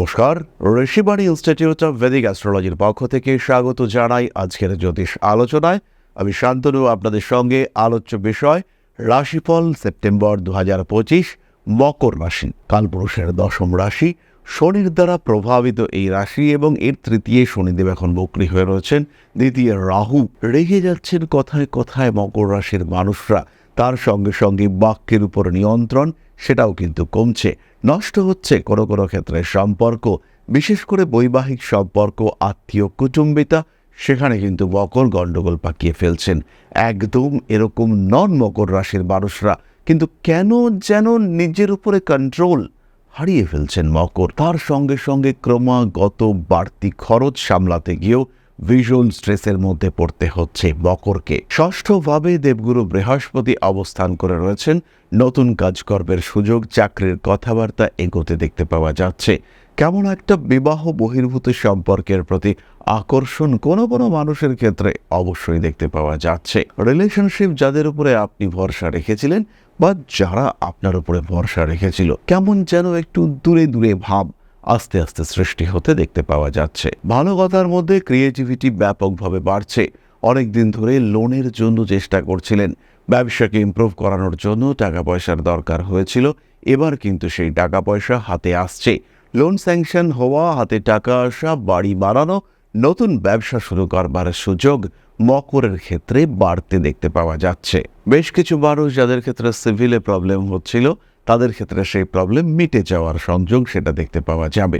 নমস্কার। Rishibani institute of Vedic অ্যাস্ট্রোলজির পক্ষ থেকে স্বাগত জানাই আজকের জ্যোতিষ আলোচনায়। আমি শান্তনু, আপনাদের সঙ্গে আলোচ্য বিষয়, রাশিফল, সেপ্টেম্বর দু হাজার পঁচিশ, মকর রাশি, কালপুরুষের দশম রাশি, শনির দ্বারা প্রভাবিত এই রাশি এবং এর তৃতীয় শনিদেব এখন বক্রি হয়ে রয়েছেন, দ্বিতীয় রাহু। রেগে যাচ্ছেন কথায় কথায় মকর রাশির মানুষরা। তার সঙ্গে সঙ্গে বাক্যের উপর নিয়ন্ত্রণ, সেটাও কিন্তু কমছে। নষ্ট হচ্ছে কোনো কোনো ক্ষেত্রে সম্পর্ক, বিশেষ করে বৈবাহিক সম্পর্ক, আত্মীয় কুটুম্বিতা, সেখানে কিন্তু মকর গণ্ডগোল পাকিয়ে ফেলছেন। একদম এরকম নন মকর রাশির মানুষরা কিন্তু কেন যেন নিজের উপরে কন্ট্রোল হারিয়ে ফেলছেন মকর। তার সঙ্গে সঙ্গে ক্রমাগত বাড়তি খরচ সামলাতে গিয়েও ভিজুয়াল স্ট্রেসের মধ্যে পড়তে হচ্ছে মকরকে। ষষ্ঠভাবে দেবগুরু বৃহস্পতি অবস্থান করে রয়েছেন। নতুন কাজকর্মের সুযোগ, চাকরির কথাবার্তা এগোতে দেখতে পাওয়া যাচ্ছে। কেমন একটা বিবাহ বহির্ভূত সম্পর্কের প্রতি আকর্ষণ কোনো কোনো মানুষের ক্ষেত্রে অবশ্যই দেখতে পাওয়া যাচ্ছে। রিলেশনশিপ যাদের উপরে আপনি ভরসা রেখেছিলেন বা যারা আপনার উপরে ভরসা রেখেছিল, কেমন যেন একটু দূরে দূরে ভাব আস্তে আস্তে সৃষ্টি হতে দেখতে পাওয়া যাচ্ছে। ভালো কথার মধ্যে ক্রিয়েটিভিটি ব্যাপকভাবে বাড়ছে। অনেক দিন ধরে লোনের জন্য চেষ্টা করছিলেন। ব্যবসাকে ইমপ্রুভ করানোর জন্য টাকা পয়সার দরকার হয়েছিল। এবার কিন্তু সেই টাকা পয়সা হাতে আসছে। লোন স্যাংশন হওয়া, হাতে টাকা আসা, বাড়ি বাড়ানো নতুন ব্যবসা শুরু করবার সুযোগ মকরের ক্ষেত্রে বাড়তে দেখতে পাওয়া যাচ্ছে। বেশ কিছু মানুষ যাদের ক্ষেত্রে সিভিলে প্রবলেম হচ্ছিল তাদের ক্ষেত্রে সেই প্রবলেম মিটে যাওয়ার সংযোগ সেটা দেখতে পাওয়া যাবে।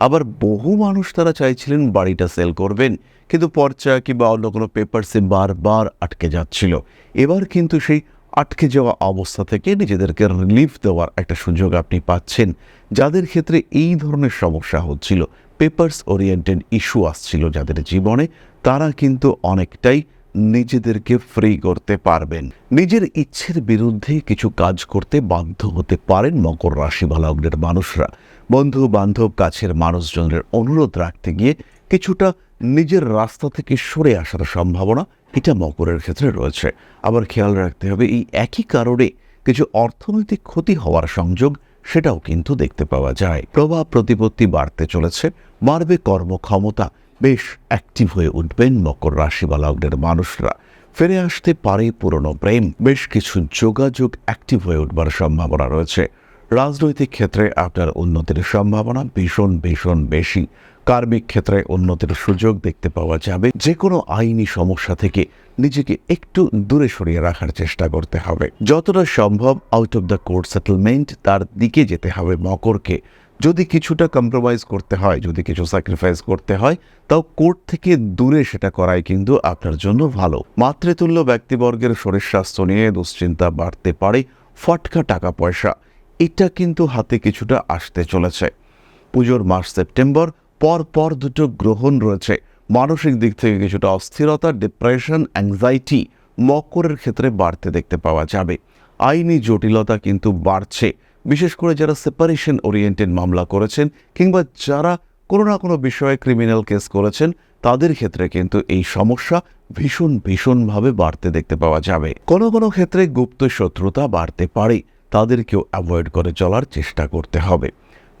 আবার বহু মানুষ তারা চাইছিলেন বাড়িটা সেল করবেন, কিন্তু পর্চা কিংবা অন্য কোনো পেপারসে বারবার আটকে যাচ্ছিল। এবার কিন্তু সেই আটকে যাওয়া অবস্থা থেকে নিজেদেরকে রিলিফ দেওয়ার একটা সুযোগ আপনি পাচ্ছেন। যাদের ক্ষেত্রে এই ধরনের সমস্যা হচ্ছিল পেপার্স ওরিয়েন্টেড ইস্যু আসছিল যাদের জীবনে, তারা কিন্তু অনেকটাই নিজেদেরকে ফ্রি করতে পারবেন। নিজের ইচ্ছের বিরুদ্ধে কিছু কাজ করতে বাধ্য হতে পারেন মকর রাশি বা মানুষরা। বন্ধু বান্ধব কাছের মানুষজনের অনুরোধ রাখতে গিয়ে কিছুটা নিজের রাস্তা থেকে সরে আসার সম্ভাবনা এটা মকরের ক্ষেত্রে রয়েছে। আবার খেয়াল রাখতে হবে, এই একই কারণে কিছু অর্থনৈতিক ক্ষতি হওয়ার সংযোগ সেটাও কিন্তু দেখতে পাওয়া যায়। প্রভাব, প্রতিপত্তি বাড়তে চলেছে, বাড়বে কর্মক্ষমতা বেশ অ্যাক্টিভ হয়ে উঠবেন মকর রাশি বা লগ্নের মানুষরা। ফিরে আসতে পারে পুরনো প্রেম, বেশ কিছু যোগাযোগ অ্যাক্টিভ হয়ে উঠবার সম্ভাবনা রয়েছে। রাজনৈতিক ক্ষেত্রে আপনার উন্নতির সম্ভাবনা ভীষণ ভীষণ বেশি। কার্মিক ক্ষেত্রে উন্নতির সুযোগ দেখতে পাওয়া যাবে। যে কোনো আইনি সমস্যা থেকে নিজেকে একটু দূরে সরিয়ে রাখার চেষ্টা করতে হবে। যতটা সম্ভব out of the court settlement তার দিকে যেতে হবে মকরকে। যদি কিছুটা কম্প্রোমাইজ করতে হয়, যদি কিছু স্যাক্রিফাইস করতে হয়, তাও কোর্ট থেকে দূরে সেটা করাই কিন্তু আপনার জন্য ভালো। মাতৃতুল্য ব্যক্তিবর্গের শরীর স্বাস্থ্য নিয়ে দুশ্চিন্তা বাড়তে পারে ফটকা টাকা পয়সা। এটা কিন্তু হাতে কিছুটা আসতে চলেছে। পুজোর মাস সেপ্টেম্বর, পর পর দুটো গ্রহণ রয়েছে। মানসিক দিক থেকে কিছুটা অস্থিরতা ডিপ্রেশন অ্যাংজাইটি মকরের ক্ষেত্রে বাড়তে দেখতে পাওয়া যাবে। আইনি জটিলতা কিন্তু বাড়ছে। বিশেষ করে যারা সেপারেশন ওরিয়েন্টেড মামলা করেছেন কিংবা যারা কোনো না কোনো বিষয়ে ক্রিমিনাল কেস করেছেন, তাদের ক্ষেত্রে কিন্তু এই সমস্যা ভীষণ ভীষণভাবে বাড়তে দেখতে পাওয়া যাবে। কোনো কোনো ক্ষেত্রে গুপ্ত শত্রুতা বাড়তে পারে, তাদেরকেও অ্যাভয়েড করে চলার চেষ্টা করতে হবে।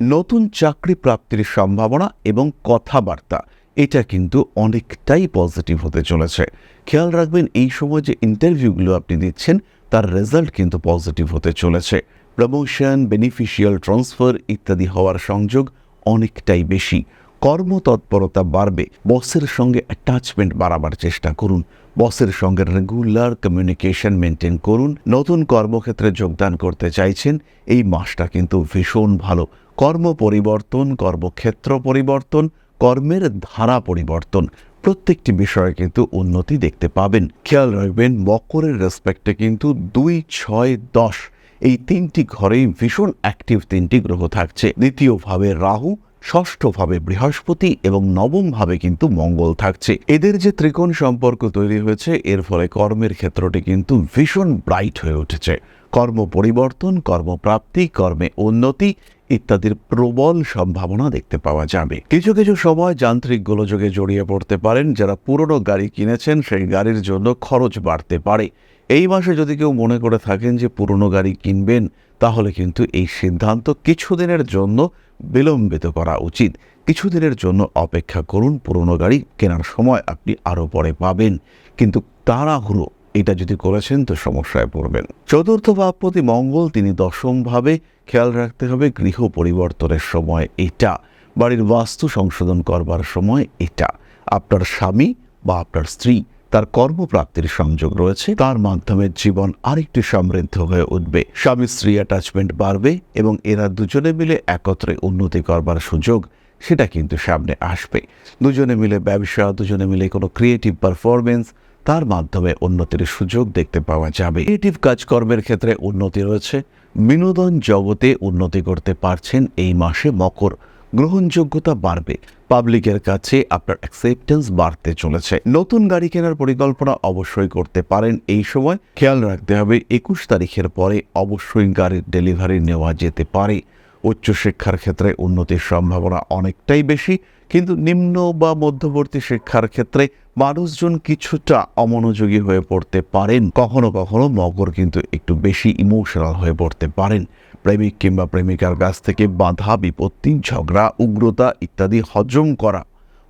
নতুন চাকরি প্রাপ্তির সম্ভাবনা এবং কথাবার্তা, এটা কিন্তু অনেকটাই পজিটিভ হতে চলেছে। খেয়াল রাখবেন, এই সময় যে ইন্টারভিউগুলো আপনি দিচ্ছেন, তার রেজাল্ট কিন্তু পজিটিভ হতে চলেছে। প্রমোশন বেনিফিশিয়াল ট্রান্সফার ইত্যাদি হওয়ার সংযোগ অনেকটাই বেশি। কর্মতৎপরতা বাড়বে। বসের সঙ্গে অ্যাটাচমেন্ট বাড়াবার চেষ্টা করুন। বসের সঙ্গে রেগুলার কমিউনিকেশন মেনটেন করুন। নতুন কর্মক্ষেত্রে যোগদান করতে চাইছেন, এই মাসটা কিন্তু ভীষণ ভালো। কর্ম পরিবর্তন, কর্মক্ষেত্র পরিবর্তন, কর্মের ধারা পরিবর্তন, প্রত্যেকটি বিষয়ে কিন্তু উন্নতি দেখতে পাবেন। খেয়াল রাখবেন, মকরের রেসপেক্টে কিন্তু দুই, ছয়, দশ এই তিনটি ঘরেই ভীষণ অ্যাক্টিভ তিনটি গ্রহ থাকছে। দ্বিতীয়ভাবে রাহু, ষষ্ঠভাবে বৃহস্পতি এবং নবমভাবে কিন্তু মঙ্গল থাকছে। এদের যে ত্রিকোণ সম্পর্ক তৈরি হয়েছে, এর ফলে কর্মের ক্ষেত্রটি কিন্তু ভীষণ ব্রাইট হয়ে উঠেছে। কর্ম পরিবর্তন কর্মপ্রাপ্তি কর্মে উন্নতি ইত্যাদির প্রবল সম্ভাবনা দেখতে পাওয়া যাবে। কিছু কিছু সময় যান্ত্রিক গোলযোগে জড়িয়ে পড়তে পারেন, যারা পুরনো গাড়ি কিনেছেন, সেই গাড়ির জন্য খরচ বাড়তে পারে। এই মাসে যদি কেউ মনে করে থাকেন যে পুরনো গাড়ি কিনবেন, তাহলে কিন্তু এই সিদ্ধান্ত কিছুদিনের জন্য বিলম্বিত করা উচিত। কিছুদিনের জন্য অপেক্ষা করুন, পুরনো গাড়ি কেনার সময় আপনি আরও পরে পাবেন। কিন্তু তাড়াহুড়ো, এটা যদি করেছেন তো সমস্যায় পড়বেন। চতুর্থ ভাবপতি মঙ্গল তিনি দশমভাবে খেয়াল রাখতে হবে, গৃহ পরিবর্তনের সময় এটা, বাড়ির বাস্তু সংশোধন করবার সময় এটা। আপনার স্বামী বা আপনার স্ত্রী তার কর্মপ্রাপ্তির সংযোগ রয়েছে। তার মাধ্যমে জীবন আরেকটি সমৃদ্ধ হয়ে উঠবে। স্বামী স্ত্রী অ্যাটাচমেন্ট বাড়বে এবং এরা দুজনে মিলে একত্রে উন্নতি করবার সুযোগ সেটা কিন্তু সামনে আসবে। দুজনে মিলে ব্যবসা, দুজনে মিলে কোনো ক্রিয়েটিভ পারফরমেন্স তার মাধ্যমে উন্নতির সুযোগ দেখতে পাওয়া যাবে। ক্রিয়েটিভ কাজকর্মের ক্ষেত্রে উন্নতি রয়েছে। বিনোদন জগতে উন্নতি করতে পারছেন এই মাসে মকর। গ্রহণযোগ্যতা বাড়বে। পাবলিকের কাছে আপনার অ্যাকসেপ্টেন্স বাড়তে চলেছে। নতুন গাড়ি কেনার পরিকল্পনা অবশ্যই করতে পারেন এই সময়। খেয়াল রাখতে হবে, একুশ তারিখের পরে অবশ্যই গাড়ির ডেলিভারি নেওয়া যেতে পারে। উচ্চশিক্ষার ক্ষেত্রে উন্নতির সম্ভাবনা অনেকটাই বেশি, কিন্তু নিম্ন বা মধ্যবর্তী শিক্ষার ক্ষেত্রে মানুষজন কিছুটা অমনোযোগী হয়ে পড়তে পারেন। কখনো কখনো মগর কিন্তু একটু বেশি ইমোশনাল হয়ে পড়তে পারেন। প্রেমিক কিংবা প্রেমিকার কাছ থেকে বাধা, বিপত্তি, ঝগড়া, উগ্রতা ইত্যাদি হজম করা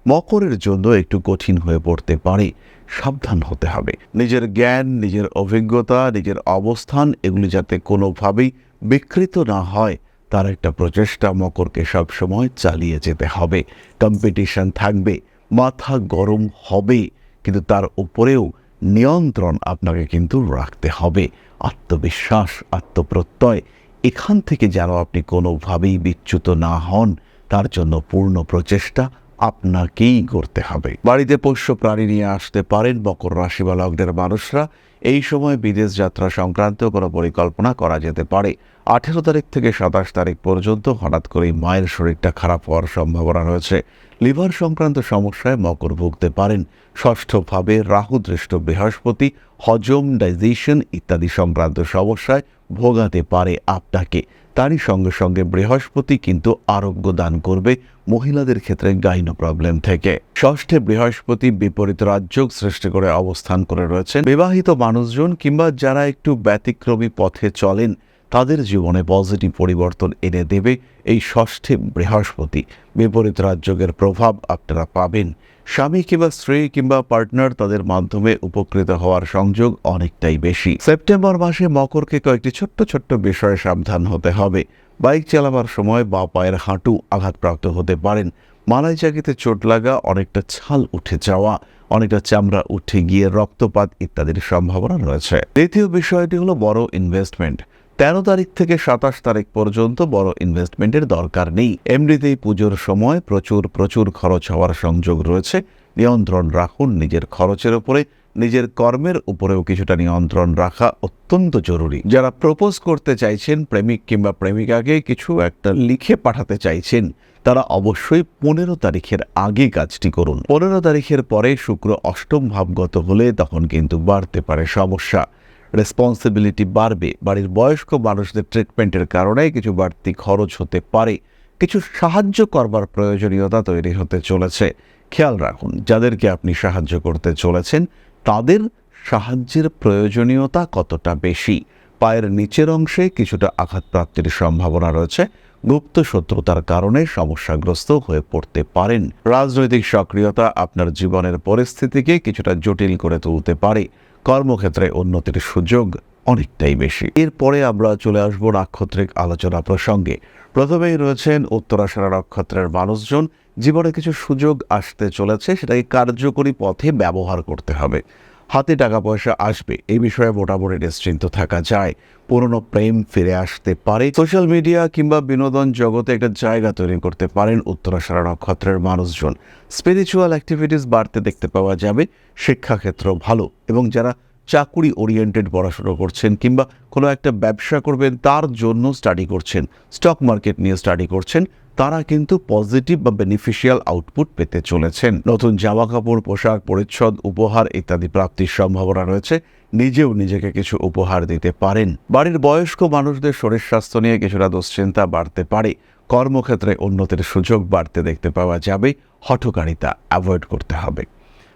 মকরের জন্য একটু কঠিন হয়ে পড়তে পারে। সাবধান হতে হবে। নিজের জ্ঞান, নিজের অভিজ্ঞতা, নিজের অবস্থান এগুলি যাতে কোনোভাবেই বিকৃত না হয়, তার একটা প্রচেষ্টা মকরকে সবসময় চালিয়ে যেতে হবে। কম্পিটিশন থাকবে, মাথা গরম হবে, কিন্তু তার উপরেও নিয়ন্ত্রণ আপনাকে কিন্তু রাখতে হবে। আত্মবিশ্বাস, আত্মপ্রত্যয় এখান থেকে যেন আপনি কোনোভাবেই বিচ্যুত না হন, তার জন্য পূর্ণ প্রচেষ্টা আপনাকেই করতে হবে। বাড়িতে পোষ্য প্রাণী নিয়ে আসতে পারেন মকর রাশি বা লগ্নের মানুষরা। এই সময় বিদেশ যাত্রা সংক্রান্ত কোনো পরিকল্পনা করা যেতে পারে। আঠেরো তারিখ থেকে সাতাশ তারিখ পর্যন্ত হঠাৎ করেই মায়ের শরীরটা খারাপ হওয়ার সম্ভাবনা রয়েছে। লিভার সংক্রান্ত সমস্যায় মকর ভুগতে পারেন। ষষ্ঠভাবে রাহু, দৃষ্ট বৃহস্পতি, হজম, ডাইজেশন ইত্যাদি সংক্রান্ত সমস্যায় ভোগাতে পারে আপনাকে তারই সঙ্গে সঙ্গে বৃহস্পতি কিন্তু আরোগ্য দান করবে মহিলাদের ক্ষেত্রে গাইন প্রবলেম থেকে। ষষ্ঠে বৃহস্পতি বিপরীত রাজ্য সৃষ্টি করে অবস্থান করে রয়েছেন বিবাহিত মানুষজন কিংবা যারা একটু ব্যতিক্রমী পথে চলেন, তাদের জীবনে পজিটিভ পরিবর্তন এনে দেবে এই ষষ্ঠে বৃহস্পতি। বিপরীত রাজ্যের প্রভাব আপনারা পাবেন। স্বামী কিংবা স্ত্রী কিংবা পার্টনার তাদের মাধ্যমে উপকৃত হওয়ার সংযোগ অনেকটাই বেশি। সেপ্টেম্বর মাসে মকরকে কয়েকটি ছোট্ট ছোট্ট বিষয়ে সাবধান হতে হবে। বাইক চালাবার সময় বা পায়ের হাঁটু আঘাতপ্রাপ্ত হতে পারেন। মালাই চাকিতে চোট লাগা, অনেকটা ছাল উঠে যাওয়া, অনেকটা চামড়া উঠে গিয়ে রক্তপাত ইত্যাদির সম্ভাবনা রয়েছে। দ্বিতীয় বিষয়টি হলো বড় ইনভেস্টমেন্ট তেরো তারিখ থেকে সাতাশ তারিখ পর্যন্ত বড় ইনভেস্টমেন্টের দরকার নেই। এমনিতেই পুজোর সময় প্রচুর প্রচুর খরচ হওয়ার সংযোগ রয়েছে। নিয়ন্ত্রণ রাখুন নিজের খরচের উপরে। নিজের কর্মের উপরেও কিছুটা নিয়ন্ত্রণ রাখা অত্যন্ত জরুরি। যারা প্রপোজ করতে চাইছেন, প্রেমিক কিংবা প্রেমিকাকে কিছু একটা লিখে পাঠাতে চাইছেন, তারা অবশ্যই পনেরো তারিখের আগে কাজটি করুন। পনেরো তারিখের পরে শুক্র অষ্টম ভাবগত হলে তখন কিন্তু বাড়তে পারে সমস্যা। রেসপন্সিবিলিটি বাড়বে। বাড়ির বয়স্ক মানুষদের ট্রিটমেন্টের কারণে কিছু বাড়তি খরচ হতে পারে। কিছু সাহায্য করবার প্রয়োজনীয়তা তৈরি হতে চলেছে। খেয়াল রাখুন, যাদেরকে আপনি সাহায্য করতে চলেছেন, তাদের সাহায্যের প্রয়োজনীয়তা কতটা বেশি? পায়ের নিচের অংশে কিছুটা আঘাতপ্রাপ্তির সম্ভাবনা রয়েছে। গুপ্ত শত্রুতার কারণে সমস্যাগ্রস্ত হয়ে পড়তে পারেন। রাজনৈতিক সক্রিয়তা আপনার জীবনের পরিস্থিতিকে কিছুটা জটিল করে তুলতে পারে। কর্মক্ষেত্রে উন্নতির সুযোগ অনেকটাই বেশি। এরপরে আমরা চলে আসব নাক্ষত্রিক আলোচনা প্রসঙ্গে। প্রথমেই রয়েছেন উত্তরাশারা নক্ষত্রের মানুষজন। জীবনে কিছু সুযোগ আসতে চলেছে, সেটাকে কার্যকরী পথে ব্যবহার করতে হবে। হাতে টাকা পয়সা আসবে। এই বিষয়ে মোটামুটি নিশ্চিন্ত থাকা যায়। পুরনো প্রেম ফিরে আসতে পারে। সোশ্যাল মিডিয়া কিংবা বিনোদন জগতে একটা জায়গা তৈরি করতে পারেন উত্তরাশারা নক্ষত্রের মানুষজন। স্পিরিচুয়াল অ্যাক্টিভিটিস বাড়তে দেখতে পাওয়া যাবে। শিক্ষাক্ষেত্র ভালো এবং যারা চাকুরি ওরিয়েন্টেড পড়াশুনো করছেন কিংবা কোনো একটা ব্যবসা করবেন, তার জন্য স্টাডি করছেন স্টক মার্কেট নিয়ে স্টাডি করছেন, তারা কিন্তু পজিটিভ বা বেনিফিশিয়াল আউটপুট পেতে চলেছেন। নতুন জামা কাপড়, পোশাক, পরিচ্ছদ, উপহার ইত্যাদি প্রাপ্তির সম্ভাবনা রয়েছে, নিজেও নিজেকে কিছু উপহার দিতে পারেন। বাড়ির বয়স্ক মানুষদের শরীর স্বাস্থ্য নিয়ে কিছুটা দুশ্চিন্তা বাড়তে পারে। কর্মক্ষেত্রে উন্নতির সুযোগ বাড়তে দেখতে পাওয়া যাবে। হঠকারিতা অ্যাভয়েড করতে হবে।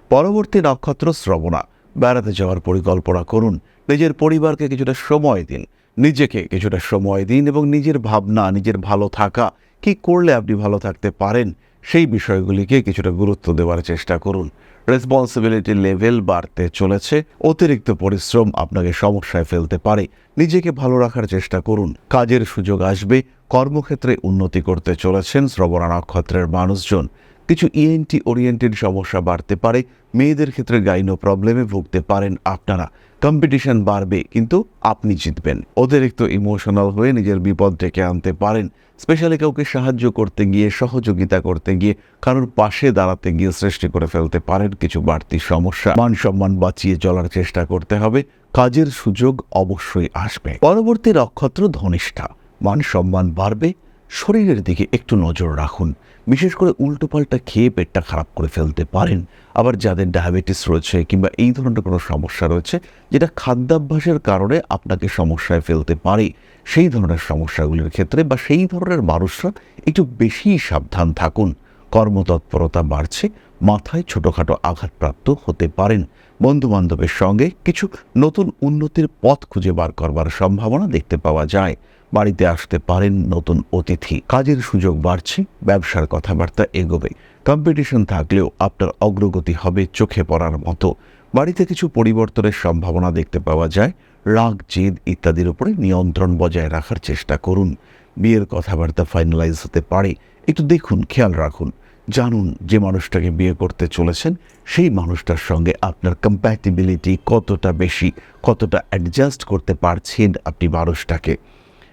পরবর্তী নক্ষত্র শ্রবণা। বেড়াতে যাওয়ার পরিকল্পনা করুন। নিজের পরিবারকে কিছুটা সময় দিন। নিজেকে কিছুটা সময় দিন এবং নিজের ভাবনা, নিজের ভালো থাকা, কি করলে আপনি ভালো থাকতে পারেন, সেই বিষয়গুলিকে কিছুটা গুরুত্ব দেওয়ার চেষ্টা করুন। রেসপন্সিবিলিটি লেভেল বাড়তে চলেছে, অতিরিক্ত পরিশ্রম আপনাকে সমস্যায় ফেলতে পারে। নিজেকে ভালো রাখার চেষ্টা করুন। কাজের সুযোগ আসবে, কর্মক্ষেত্রে উন্নতি করতে চলেছেন শ্রবণা নক্ষত্রের মানুষজন। কিছু ইএনটি ওরিয়েন্টেড সমস্যা বাড়তে পারে, মেয়েদের ক্ষেত্রে গাইনো প্রবলেমে ভুগতে পারেন আপনারা। কম্পিটিশন বাড়বে, কিন্তু আপনি জিতবেন। অতিরিক্ত ইমোশনাল হয়ে নিজের বিপদ ডেকে আনতে পারেন। স্পেশালি কাউকে সাহায্য করতে গিয়ে, সহযোগিতা করতে গিয়ে, কারোর পাশে দাঁড়াতে গিয়ে সৃষ্টি করে ফেলতে পারেন কিছু বাড়তি সমস্যা। মান সম্মান বাঁচিয়ে চলার চেষ্টা করতে হবে। কাজের সুযোগ অবশ্যই আসবে। পরবর্তী নক্ষত্র ধনিষ্ঠা। মান সম্মান বাড়বে শরীরের দিকে একটু নজর রাখুন। বিশেষ করে উল্টোপাল্টা খেয়ে পেটটা খারাপ করে ফেলতে পারেন। আবার যাদের ডায়াবেটিস রয়েছে কিংবা এই ধরনের কোনো সমস্যা রয়েছে, যেটা খাদ্যাভ্যাসের কারণে আপনাকে সমস্যায় ফেলতে পারে, সেই ধরনের সমস্যাগুলির ক্ষেত্রে বা সেই ধরনের মানুষরা একটু বেশি সাবধান থাকুন। কর্মতৎপরতা বাড়ছে, মাথায় ছোটোখাটো আঘাতপ্রাপ্ত হতে পারেন। বন্ধুবান্ধবের সঙ্গে কিছু নতুন উন্নতির পথ খুঁজে বার করবার সম্ভাবনা দেখতে পাওয়া যায়। বাড়িতে আসতে পারেন নতুন অতিথি। কাজের সুযোগ বাড়ছে, ব্যবসার কথাবার্তা এগোবে। কম্পিটিশন থাকলেও আপনার অগ্রগতি হবে চোখে পড়ার মতো। বাড়িতে কিছু পরিবর্তনের সম্ভাবনা দেখতে পাওয়া যায়। রাগ, জেদ ইত্যাদির উপরে নিয়ন্ত্রণ বজায় রাখার চেষ্টা করুন। বিয়ের কথাবার্তা ফাইনালাইজ হতে পারে। একটু দেখুন, খেয়াল রাখুন। জানুন যে মানুষটাকে বিয়ে করতে চলেছেন, সেই মানুষটার সঙ্গে আপনার কম্প্যাটিবিলিটি কতটা বেশি, কতটা অ্যাডজাস্ট করতে পারছেন আপনি মানুষটাকে।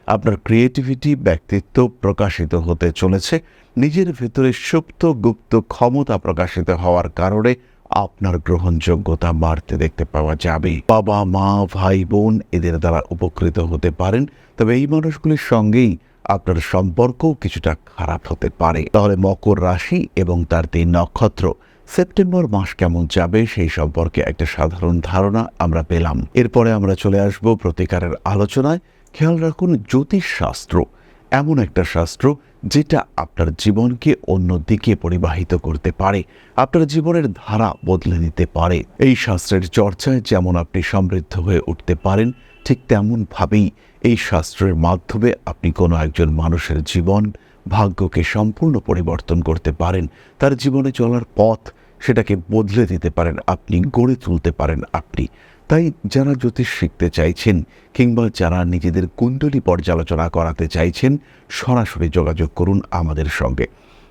আপনার ক্রিয়েটিভিটি ব্যক্তিত্ব প্রকাশিত হতে চলেছে, নিজের ভেতরে সুপ্ত গুপ্ত ক্ষমতা প্রকাশিত হওয়ার কারণে আপনার গ্রহণযোগ্যতা বাড়তে দেখতে পাওয়া যাবে। বাবা, মা, ভাই, বোন এদের দ্বারা উপকৃত হতে পারেন, তবে এই মানুষগুলির সঙ্গেই আপনার সম্পর্ক কিছুটা খারাপ হতে পারে। তাহলে মকর রাশি এবং তার তিন নক্ষত্র, সেপ্টেম্বর মাস কেমন যাবে সেই সম্পর্কে একটা সাধারণ ধারণা আমরা পেলাম। এরপরে আমরা চলে আসব প্রতিকারের আলোচনায়। খেয়াল রাখুন জ্যোতিষশাস্ত্র, এমন একটা শাস্ত্র যেটা আপনার জীবনকে অন্য দিকে পরিবাহিত করতে পারে, আপনার জীবনের ধারা বদলে দিতে পারে। এই শাস্ত্রের চর্চায় যেমন আপনি সমৃদ্ধ হয়ে উঠতে পারেন, ঠিক তেমনভাবেই এই শাস্ত্রের মাধ্যমে আপনি কোনো একজন মানুষের জীবন ভাগ্যকে সম্পূর্ণ পরিবর্তন করতে পারেন, তার জীবনে চলার পথ সেটাকে বদলে দিতে পারেন, আপনি গড়ে তুলতে পারেন, আপনি তাই যারা জ্যোতিষ শিখতে চাইছেন কিংবা যারা নিজেদের কুণ্ডলী পর্যালোচনা করাতে চাইছেন, সরাসরি যোগাযোগ করুন আমাদের সঙ্গে।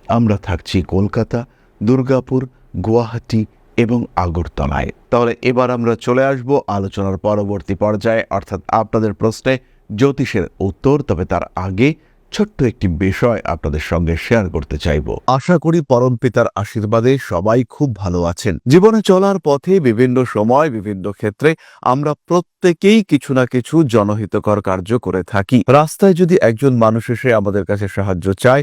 আমরা থাকছি কলকাতা, দুর্গাপুর, গুয়াহাটি এবং আগরতলায়। তাহলে এবার আমরা চলে আসব আলোচনার পরবর্তী পর্যায়ে, অর্থাৎ আপনাদের প্রশ্নে জ্যোতিষের উত্তর, তবে তার আগে ছোট্ট একটি বিষয় আপনাদের সঙ্গে শেয়ার করতে চাইব। আশা করি পরম পিতার আশীর্বাদে সবাই খুব ভালো আছেন। জীবনে চলার পথে বিভিন্ন সময়, বিভিন্ন ক্ষেত্রে আমরা প্রত্যেকেই কিছু না কিছু জনহিতকর কার্য করে থাকি। রাস্তায় যদি একজন মানুষ এসে আমাদের কাছে সাহায্য চায়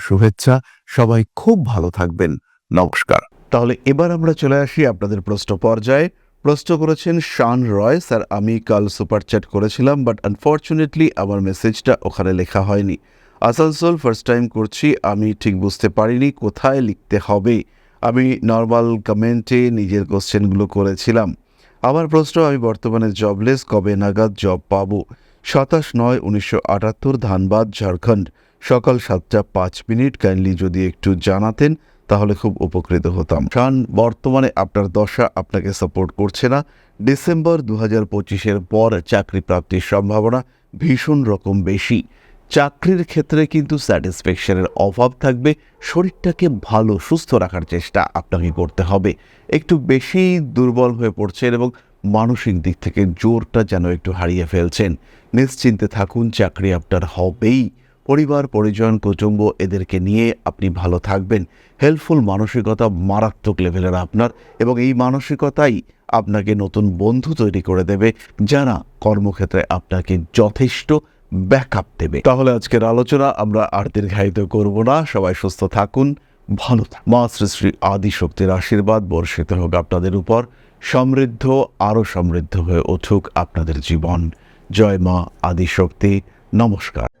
শুভেচ্ছা। সবাই খুব ভালো থাকবেন। নমস্কার। তাহলে এবার আমরা চলে আসি আপনাদের প্রশ্ন পর্যায়ে। প্রশ্ন করেছেন শান রয়, স্যার, আমি কাল সুপার চ্যাট করেছিলাম বাট আনফর্চুনেটলি আমার মেসেজটা ওখানে লেখা হয়নি। আসানসোল ফার্স্ট টাইম করছি, আমি ঠিক বুঝতে পারিনি, কোথায় লিখতে হবে? আমি নর্মাল কমেন্টে নিজের কোশ্চেনগুলো করেছিলাম। আমার প্রশ্ন, আমি বর্তমানে জবলেস কবে নাগাদ জব পাবো? সাতাশ নয়, উনিশশো আটাত্তর, ধানবাদ, ঝাড়খণ্ড। সকাল সাতটা পাঁচ মিনিট। কাইন্ডলি যদি একটু জানাতেন, তাহলে খুব উপকৃত হতাম। শান, বর্তমানে আপনার দশা আপনাকে সাপোর্ট করছে না। ডিসেম্বর দু হাজার পঁচিশের পর চাকরি প্রাপ্তির সম্ভাবনা ভীষণ রকম বেশি। চাকরির ক্ষেত্রে কিন্তু স্যাটিসফ্যাকশনের অভাব থাকবে। শরীরটাকে ভালো, সুস্থ রাখার চেষ্টা আপনাকে করতে হবে। একটু বেশি দুর্বল হয়ে পড়ছেন এবং মানসিক দিক থেকে জোরটা যেন একটু হারিয়ে ফেলছেন। নিশ্চিন্তে থাকুন, চাকরি আপনার হবেই। পরিবার, পরিজন, কুটুম্ব এদেরকে নিয়ে আপনি ভালো থাকবেন। হেল্পফুল মানসিকতা মারাত্মক লেভেলের আপনার এবং এই মানসিকতাই আপনাকে নতুন বন্ধু তৈরি করে দেবে যারা কর্মক্ষেত্রে আপনাকে যথেষ্ট ব্যাকআপ দেবে। তাহলে আজকের আলোচনা আমরা আর দীর্ঘায়িত করব না। সবাই সুস্থ থাকুন, ভালো মা শ্রী শ্রী আদি শক্তির আশীর্বাদ বর্ষিত হোক আপনাদের উপর, সমৃদ্ধ, আরও সমৃদ্ধ হয়ে উঠুক আপনাদের জীবন। জয় মা আদিশক্তি। নমস্কার।